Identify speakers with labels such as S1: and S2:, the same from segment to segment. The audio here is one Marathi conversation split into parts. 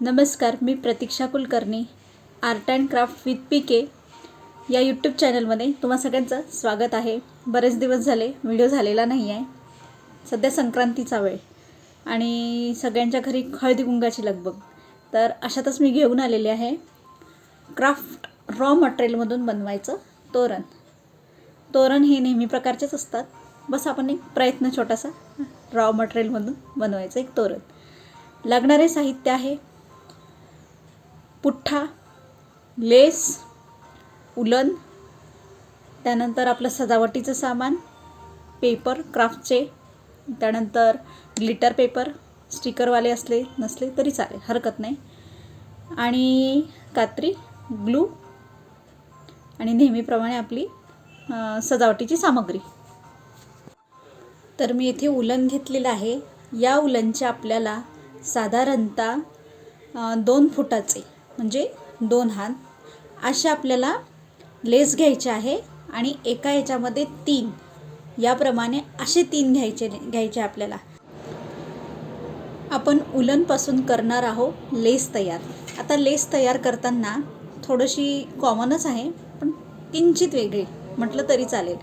S1: नमस्कार मी Pratiksha Kulkarni art and craft with P K या यूट्यूब चॅनलमध्ये तुम्हा सगळ्यांचं स्वागत आहे. बरेच दिवस झाले व्हिडिओ झालेला नाही आहे. सध्या संक्रांतीचा वेळ आणि सगळ्यांच्या घरी हळदी कुंगाची लगबग. तर अशातच मी घेऊन आलेले आहे. क्राफ्ट रॉ मटेरियलमधून बनवायचं तोरण. तोरण हे नेहमी प्रकारचेच असतात. बस आपण एक प्रयत्न छोटासा रॉ मटेरियलमधून बनवायचं एक तोरण. लागणारे साहित्य आहे पुठ्ठा लेस उलन त्यानंतर आपलं सजावटीचं सामान पेपर क्राफ्टचे त्यानंतर ग्लिटर पेपर स्टिकरवाले असले नसले तरी चालेल हरकत नाही. आणि कात्री ग्लू आणि नेहमीप्रमाणे आपली सजावटीची सामग्री. तर मी इथे उलन घेतलेलं आहे. या उलनचे आपल्याला साधारणतः दोन फुटाचे म्हणजे दोन हात. असे आपल्याला लेस घ्यायचे आहे आणि एका याच्यामध्ये तीन. याप्रमाणे असे तीन घ्यायचे घ्यायचे आपल्याला. आपण उलनपासून करणार आहोत लेस तयार. आता लेस तयार करताना थोडीशी कॉमनच आहे पण किंचित वेगळी. म्हटलं तरी चालेल.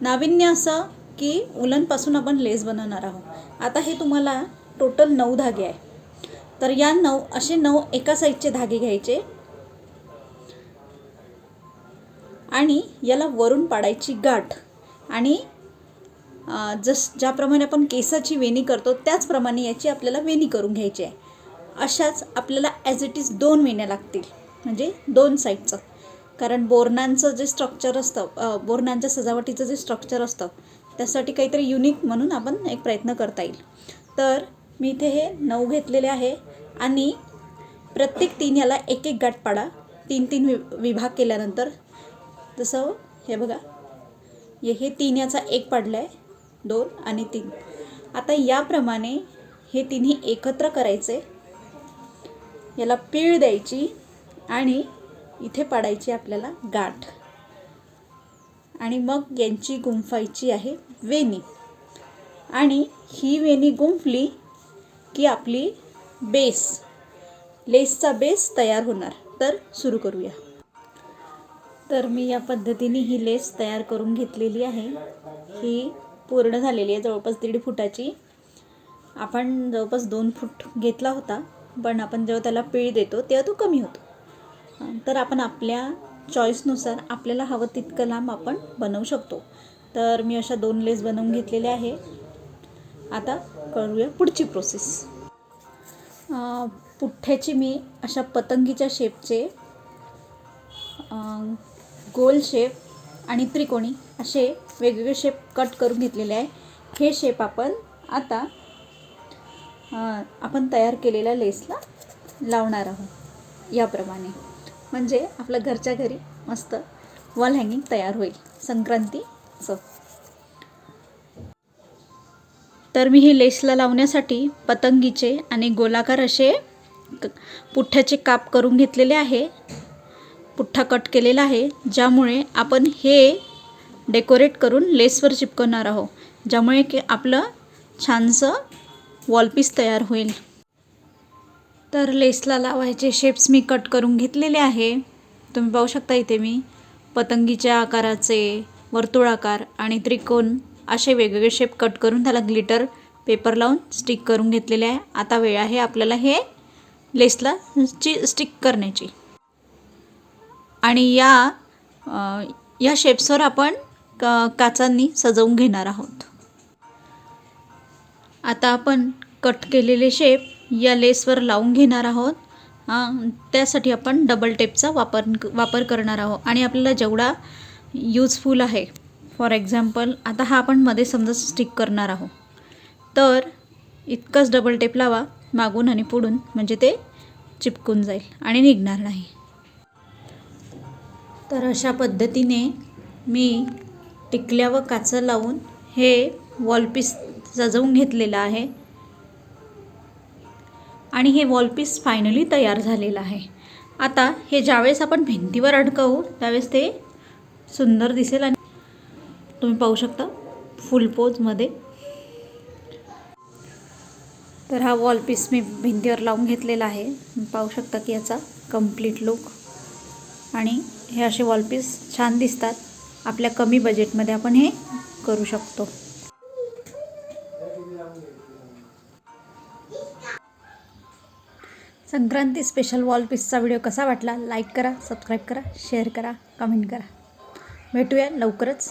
S1: नाविन्य असं की उलनपासून आपण लेस बनवणार आहोत. आता हे तुम्हाला टोटल नऊ धागे आहे तर या नऊ असे नऊ एका साईडचे धागे घ्यायचे. आणि याला वरून पाडायची गाठ. आणि जस ज्याप्रमाणे आपण केसाची वेणी करतो त्याचप्रमाणे याची आपल्याला वेणी करून घ्यायची आहे. अशाच आपल्याला ॲज इट इज दोन वेण्या लागतील. म्हणजे दोन साईडचं कारण बोरणांचं जे स्ट्रक्चर असतं बोरणांच्या सजावटीचं जे स्ट्रक्चर असतं त्यासाठी काहीतरी युनिक म्हणून आपण एक प्रयत्न करता येईल. तर मी इथे हे नऊ घेतलेले आहे. आणि प्रत्येक तीन याला एक एक गाठ पाडा. तीन तीन वि विभाग केल्यानंतर जसं हे बघा. हे हे तीन याचा एक पाडला आहे दोन आणि तीन. आता याप्रमाणे हे तिन्ही एकत्र करायचे. याला पीळ द्यायची आणि इथे पाडायची आपल्याला गाठ. आणि मग यांची गुंफायची आहे वेणी. आणि ही वेणी गुंफली की आपली बेस. लेसचा बेस तयार होणार. तर सुरू करूया. तर मी या पद्धतीने ही लेस तयार करून घेतलेली आहे. ही पूर्ण झालेली आहे जवळपास दीड फुटाची. आपण जवळपास दोन फूट घेतला होता पण आपण जेव्हा त्याला पीळ देतो तेव्हा तो कमी होतो. तर आपण आपल्या चॉईसनुसार आपल्याला हवं तितकं लांब आपण बनवू शकतो. तर मी अशा दोन लेस बनवून घेतलेल्या आहे. आता करूया पुढची प्रोसेस पुठ्ठ्याची मी अशा पतंगीच्या शेपचे गोल शेप आणि त्रिकोणी असे वेगवेगळे शेप कट करून घेतलेले आहे. हे शेप आपण आता आपण तयार केलेल्या लेसला लावणार आहोत. याप्रमाणे. म्हणजे आपलं घरच्या घरी मस्त वॉल हँगिंग तयार होईल. संक्रांतीचं. तर मी हे लेसला लावण्यासाठी पतंगीचे आणि गोलाकार असे क- पुठ्ठ्याचे काप करून घेतलेले आहे. पुठ्ठा कट केलेला आहे ज्यामुळे आपण हे डेकोरेट करून लेसवर चिपकवणार आहोत ज्यामुळे की आपलं छानसं वॉलपीस तयार होईल. तर लेसला लावायचे शेप्स मी कट करून घेतलेले आहे. तुम्ही पाहू शकता इथे मी पतंगीच्या आकाराचे वर्तुळाकार आणि त्रिकोण असे वेगवेगळे शेप कट करून त्याला ग्लिटर पेपर लावून स्टिक करून घेतलेले आहे. आता वेळ आहे आपल्याला हे लेसला ची स्टिक करण्याची. आणि या या शेप्सवर आपण का काचांनी सजवून घेणार आहोत. आता आपण कट केलेले शेप या लेसवर लावून घेणार आहोत. त्यासाठी आपण डबल टेपचा वापर वापर करणार आहोत. आणि आपल्याला जेवढा यूजफुल आहे फॉर एक्झाम्पल आता हा आपण मध्ये समजा स्टिक करणार आहोत. तर इतकंच डबल टेप लावा मागून आणि पुढून म्हणजे ते चिपकून जाईल आणि निघणार नाही. तर अशा पद्धतीने मी टिकल्या व काचं लावून हे वॉलपीस सजवून घेतलेलं आहे. आणि हे वॉलपीस फायनली तयार झालेलं आहे. आता हे ज्यावेळेस आपण भिंतीवर अडकवू त्यावेळेस ते सुंदर दिसेल आणि तुम्ही पाहू शकता फुल पोजमध्ये तर हा वॉल पीस मी भिंतीवर लावून घेतलेला आहे. पाहू शकता की याचा कंप्लीट लुक आणि हे असे वॉल पीस छान दिसतात. आपल्या कमी बजेटमध्ये आपण हे करू शकतो. संक्रांती स्पेशल वॉल पीसचा व्हिडिओ कसा वाटला? लाईक करा सबस्क्राईब करा शेअर करा कमेंट करा. भेटूया लवकरच.